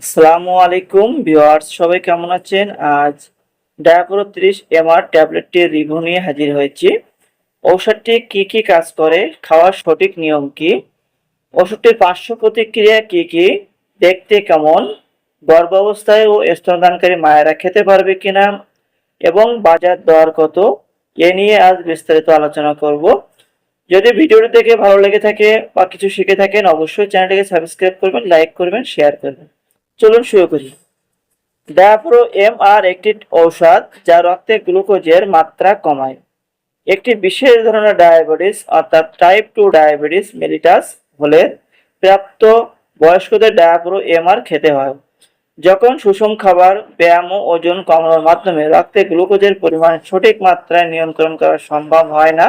আসসালামু আলাইকুম ভিউয়ার্স, সবাই কেমন আছেন? আজ ডায়াপোরো ত্রিশ এমআর ট্যাবলেটটির রিভিউ নিয়ে হাজির হয়েছি। ঔষধটি কি কি কাজ করে, খাওয়ার সঠিক নিয়ম কি ওষুধটির পার্শ্ব প্রতিক্রিয়া কি কি, দেখতে কেমন, গর্ভাবস্থায় ও স্তনদানকারী মায়েরা খেতে পারবে কিনা, এবং বাজার দর কত, এ নিয়ে আজ বিস্তারিত আলোচনা করব। যদি ভিডিওটি দেখে ভালো লেগে থাকে বা কিছু শিখে থাকেন, অবশ্যই চ্যানেলটিকে সাবস্ক্রাইব করবেন, লাইক করবেন, শেয়ার করবেন। চলুন শুরু করি। ডায়াপ্রো এম আর একটি ঔষধ যা রক্তে গ্লুকোজের মাত্রা কমায়। একটি বিশেষ ধরনের ডায়াবেটিস অর্থাৎ টাইপ টু ডায়াবেটিস মেলিটাস হলে প্রাপ্ত বয়স্কদের ডায়াপ্রো এম আর খেতে হয়। যখন সুষম খাবার, ব্যায়াম ও ওজন কমানোর মাধ্যমে রক্তে গ্লুকোজের পরিমাণ সঠিক মাত্রায় নিয়ন্ত্রণ করা সম্ভব হয় না,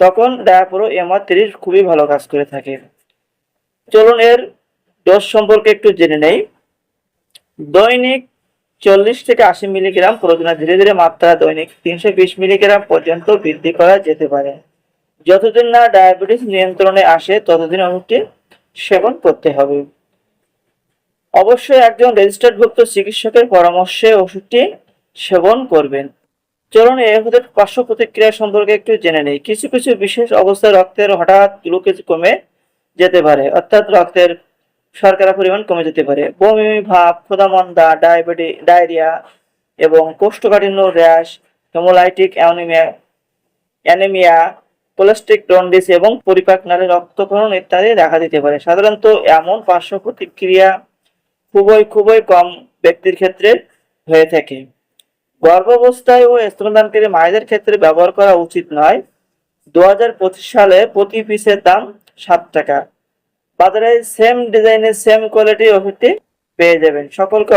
তখন ডায়াপ্রো এম আর তিরিশ খুবই ভালো কাজ করে থাকে। চলুন এর ডোজ সম্পর্কে একটু জেনে নেই। দৈনিক চল্লিশ থেকে আশি মিলিগ্রাম প্রয়োজনে ধীরে ধীরে মাত্রা দৈনিক তিনশো বিশ মিলিগ্রাম পর্যন্ত বৃদ্ধি করা যেতে পারে। যতদিন না ডায়াবেটিস নিয়ন্ত্রণে আসে, ততদিন ওষুধটি সেবন করতে হবে। অবশ্যই একজন রেজিস্টার্ডভুক্ত চিকিৎসকের পরামর্শে ওষুধটি সেবন করবেন। চলুন এই ওষুধের পার্শ্ব প্রতিক্রিয়া সম্পর্কে একটু জেনে নেই। কিছু কিছু বিশেষ অবস্থায় রক্তের হঠাৎ গ্লুকোজ কমে যেতে পারে, অর্থাৎ রক্তের শর্করা পরিমাণ কমে যেতে পারে। বমি, ভাব, ক্ষুধামন্দা, ডায়াবেটি, ডায়রিয়া এবং কোষ্ঠকাঠিন্য, rash, haemolytic anaemia anaemia cholestatic jaundice এবং পরিপাক নালী রক্তক্ষরণ ইত্যাদি দেখা দিতে পারে। সাধারণত এমন পার্শ্ব প্রতিক্রিয়া খুবই খুবই কম ব্যক্তির ক্ষেত্রে হয়ে থাকে। গর্ভাবস্থায় ও স্তনদানকারী মায়েদের ক্ষেত্রে ব্যবহার করা উচিত নয়। দু সালে প্রতি পিসের দাম সাত টাকা। বাজারে সেম ডিজাইনের সেম কোয়ালিটি ওষুধটি পেয়ে যাবেন। সকলকে